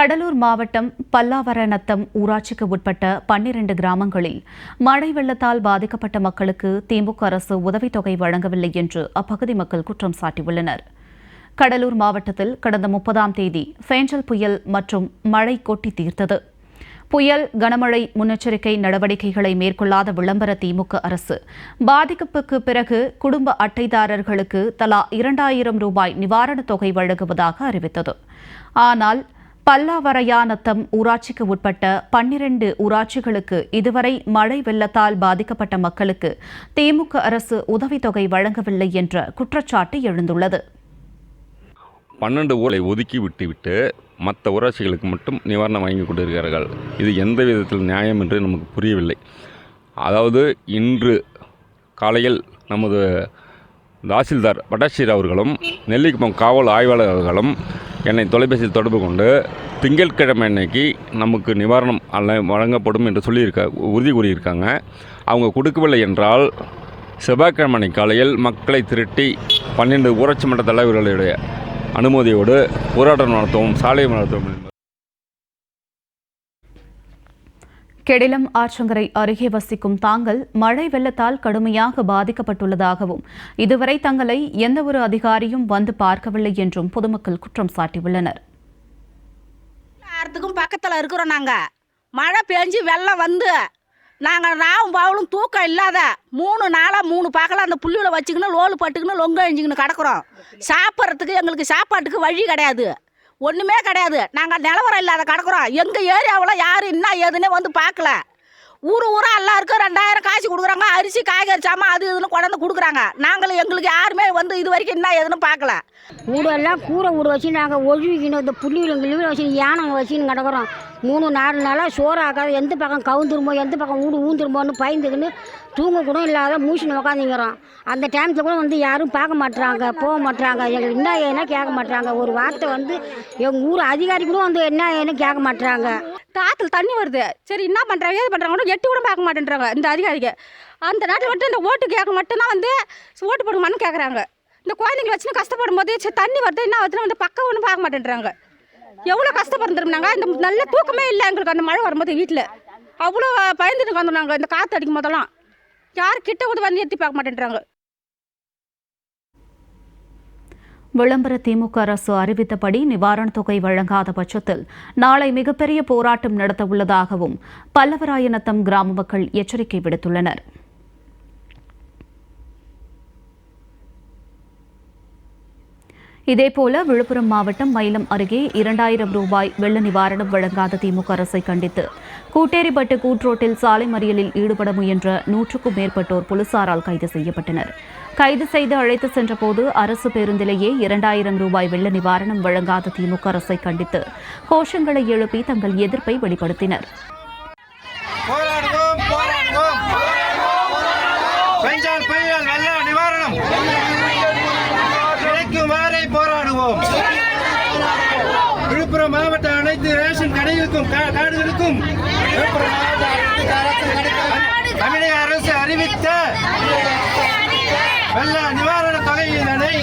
கடலூர் மாவட்டம் பல்லாவரணத்தம் ஊராட்சிக்கு உட்பட்ட பன்னிரண்டு கிராமங்களில் மழை வெள்ளத்தால் பாதிக்கப்பட்ட மக்களுக்கு திமுக அரசு உதவித்தொகை வழங்கவில்லை என்று அப்பகுதி மக்கள் குற்றம் சாட்டியுள்ளனர். கடலூர் மாவட்டத்தில் கடந்த முப்பதாம் தேதி ஃபேஞ்சல் புயல் மற்றும் மழை கொட்டி தீர்த்தது. புயல் கனமழை முன்னெச்சரிக்கை நடவடிக்கைகளை மேற்கொள்ளாத விளம்பர திமுக அரசு பாதிப்புக்கு பிறகு குடும்ப அட்டைதாரர்களுக்கு தலா இரண்டாயிரம் ரூபாய் நிவாரணத் தொகை வழங்குவதாக அறிவித்தது. ஆனால் பல்லாவரையானத்தம் ஊராட்சிக்கு உட்பட்ட பன்னிரண்டு ஊராட்சிகளுக்கு இதுவரை மழை வெள்ளத்தால் பாதிக்கப்பட்ட மக்களுக்கு திமுக அரசு உதவித்தொகை வழங்கவில்லை என்ற குற்றச்சாட்டு எழுந்துள்ளது. பன்னெண்டு ஊரை ஒதுக்கி விட்டுவிட்டு மற்ற ஊராட்சிகளுக்கு மட்டும் நிவாரணம் வாங்கி கொண்டிருக்கிறார்கள். இது எந்த விதத்தில் நியாயம் என்று நமக்கு புரியவில்லை. அதாவது இன்று காலையில் நமது தாசில்தார் பட்டாசிர் அவர்களும் நெல்லிக்குப்பம் காவல் ஆய்வாளர் அவர்களும் என்னை தொலைபேசியில் தொடர்பு கொண்டு திங்கட்கிழமை அன்னைக்கு நமக்கு நிவாரணம் அல்ல வழங்கப்படும் என்று சொல்லியிருக்க உறுதி கூறியிருக்காங்க. அவங்க கொடுக்கவில்லை என்றால் செவ்வாய்க்கிழமை காலையில் மக்களை திரட்டி பன்னெண்டு ஊராட்சி மன்ற தலைவர்களுடைய அனுமதியோடு போராட்டம் நடத்தவும் சாலை நடத்துவோம் கெடிலம் ஆற்றங்கரை அருகே வசிக்கும் தாங்கள் மழை வெள்ளத்தால் கடுமையாக பாதிக்கப்பட்டுள்ளதாகவும் இதுவரை தங்களை எந்தவொரு அதிகாரியும் வந்து பார்க்கவில்லை என்றும் பொதுமக்கள் குற்றம் சாட்டியுள்ளனர். எல்லாத்துக்கும் பக்கத்தில் இருக்கிறோம் நாங்கள் மழை பெஞ்சு வெள்ளம் வந்து நாங்கள் நாவும் பாவலும் தூக்கம் இல்லாத மூணு நாளாக மூணு பகல அந்த புள்ளியில் வச்சுக்கின்னு லோலு பட்டுக்கின்னு லொங்க அழிஞ்சிக்கணும் கிடக்குறோம். சாப்பிட்றதுக்கு எங்களுக்கு சாப்பாட்டுக்கு வழி கிடையாது. ஒன்றுமே கிடையாது. நாங்கள் நிலவரம் இல்லாத கிடக்குறோம். எங்கள் ஏரியாவில் யாரும் என்ன ஏதுன்னு வந்து பார்க்கல. ஊர் ஊராக எல்லாருக்கும் ரெண்டாயிரம் காசு கொடுக்குறாங்க அரிசி காய்கறி சாமான் அது இதுன்னு கொண்டாந்து கொடுக்குறாங்க. நாங்களும் எங்களுக்கு யாருமே வந்து இது வரைக்கும் என்ன ஏதுன்னு பார்க்கல. ஊடெல்லாம் கூரை வீடு வச்சு நாங்கள் ஒழுவிக்கணும் இந்த புள்ளியில் கிள்ளிவில் வச்சு யானை வச்சுன்னு கிடக்குறோம் மூணு நாலு நாளாக சோறு ஆகாது எந்த பக்கம் கவுந்துருமோ எந்த பக்கம் ஊடு ஊந்துருமோன்னு பயந்துக்கின்னு தூங்க கூட இல்லாத மூச்சுன்னு உக்காந்துங்கிறோம். அந்த டைமத்தில் கூட வந்து யாரும் பார்க்க மாட்டுறாங்க போக மாட்டுறாங்க எங்களுக்கு என்ன ஏன்னா கேட்க மாட்டுறாங்க ஒரு வார்த்தை வந்து எங்கள் ஊர் அதிகாரி கூட வந்து என்ன ஏன்னு கேட்க மாட்டுறாங்க ஆற்றுல தண்ணி வருது. சரி என்ன பண்ணுறாங்க ஏது பண்ணுறாங்க எட்டு கூட பார்க்க மாட்டேன்றாங்க இந்த அதிகாரிங்க அந்த நாட்டில் மட்டும் இந்த ஓட்டு கேட்க மட்டும்தான் வந்து ஓட்டு போடுமான்னு கேட்குறாங்க இந்த குழந்தைங்களை வச்சுன்னு கஷ்டப்படும் போது சரி தண்ணி வருது என்ன வருதுன்னு வந்து பக்கம் ஒன்றும் பார்க்க மாட்டேன்றாங்க. எவ்வளோ கஷ்டப்படுறோம் இந்த நல்ல தூக்கமே இல்லை எங்களுக்கு அந்த மழை வரும்போது வீட்டில். அவ்வளோ பயந்துட்டு வந்தோம் நாங்கள் இந்த காற்று அடிக்கும் போதெல்லாம் யார் கிட்ட கூட வந்து எத்தி பார்க்க மாட்டேன்றாங்க. விளம்பர திமுக அரசு அறிவித்தபடி நிவாரணத் தொகை வழங்காத பட்சத்தில் நாளை மிகப்பெரிய போராட்டம் நடத்த உள்ளதாகவும் பல்லவராயநத்தம் கிராம மக்கள் எச்சரிக்கை விடுத்துள்ளனர். இதேபோல விழுப்புரம் மாவட்டம் மயிலம் அருகே இரண்டாயிரம் ரூபாய் வெள்ள நிவாரணம் வழங்காத திமுக அரசை கண்டித்து கூட்டேரிப்பட்டு கூட்ரோட்டில் சாலை மறியலில் ஈடுபட முயன்ற நூற்றுக்கும் மேற்பட்டோர் போலீசாரால் கைது செய்யப்பட்டனர். கைது செய்து அழைத்து சென்றபோது அரசு பேருந்திலேயே இரண்டாயிரம் ரூபாய் வெள்ள நிவாரணம் வழங்காத திமுக அரசை கண்டித்து கோஷங்களை எழுப்பி தங்கள் எதிர்ப்பை வெளிப்படுத்தினர். விழுப்புரம் மாவட்ட அனைத்து ரேஷன் கடைகளுக்கும் காடுகளுக்கும் விழுப்புரம் மாவட்ட அனைத்து தமிழக அரசு அறிவித்த வெள்ள நிவாரண தொகையினை